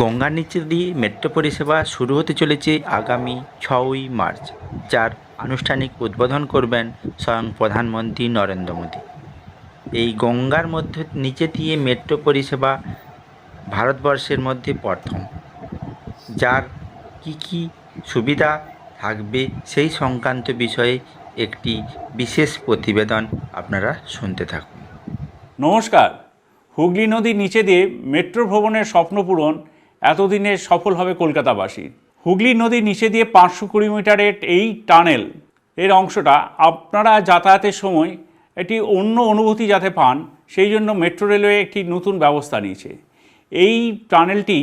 গঙ্গার নিচে দিয়ে মেট্রো পরিষেবা শুরু হতে চলেছে আগামী ছয়ই মার্চ, যার আনুষ্ঠানিক উদ্বোধন করবেন স্বয়ং প্রধানমন্ত্রী নরেন্দ্র মোদী। এই গঙ্গার মধ্যে, নিচে দিয়ে মেট্রো পরিষেবা ভারতবর্ষের মধ্যে প্রথম। যার কি কি সুবিধা থাকবে সেই সংক্রান্ত বিষয়ে একটি বিশেষ প্রতিবেদন আপনারা শুনতে থাকুন। নমস্কার। হুগলি নদীর নিচে দিয়ে মেট্রো ভ্রমণের স্বপ্ন পূরণ এতদিনের সফল হবে কলকাতাবাসী। হুগলি নদীর নিচে দিয়ে পাঁচশো কুড়ি মিটারের এই টানেল এর অংশটা আপনারা যাতায়াতের সময় একটি অন্য অনুভূতি যাতে পান, সেই জন্য মেট্রো রেলওয়ে একটি নতুন ব্যবস্থা নিয়েছে। এই টানেলটি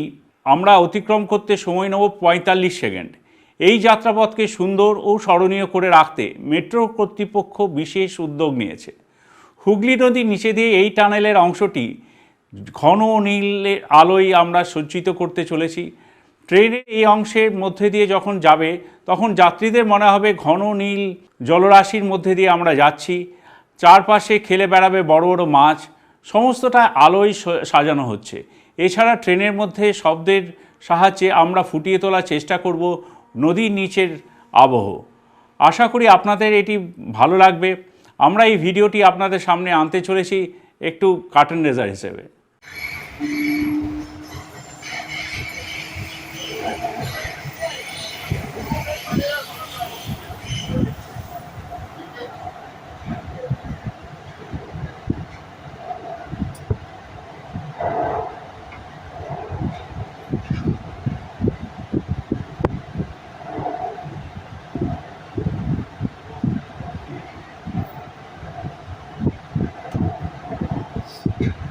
আমরা অতিক্রম করতে সময় নেব পঁয়তাল্লিশ সেকেন্ড। এই যাত্রাপথকে সুন্দর ও স্মরণীয় করে রাখতে মেট্রো কর্তৃপক্ষ বিশেষ উদ্যোগ নিয়েছে। হুগলি নদীর নিচে দিয়ে এই টানেলের অংশটি ঘন নীলের আলোয় আমরা সজ্জিত করতে চলেছি। ট্রেনের এই অংশের মধ্যে দিয়ে যখন যাবে, তখন যাত্রীদের মনে হবে ঘন নীল জলরাশির মধ্যে দিয়ে আমরা যাচ্ছি। চারপাশে খেলে বেড়াবে বড় বড় মাছ, সমস্তটা আলোয় সাজানো হচ্ছে। এছাড়া ট্রেনের মধ্যে শব্দের সাহায্যে আমরা ফুটিয়ে তোলার চেষ্টা করব নদীর নিচের আবহ। আশা করি আপনাদের এটি ভালো লাগবে। আমরা এই ভিডিওটি আপনাদের সামনে আনতে চলেছি একটু কার্টুন রেজার হিসেবে। Yeah.